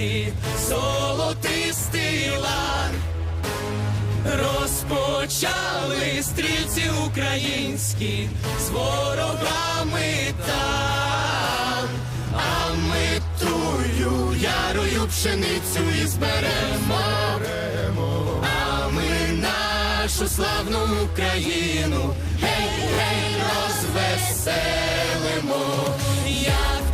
пшениці, золотистий лан. Розпочали стрільці українські з ворогами там, а ми тую ярою пшеницю і зберемо, а ми нашу славну Україну, гей, гей, розвеселимо, як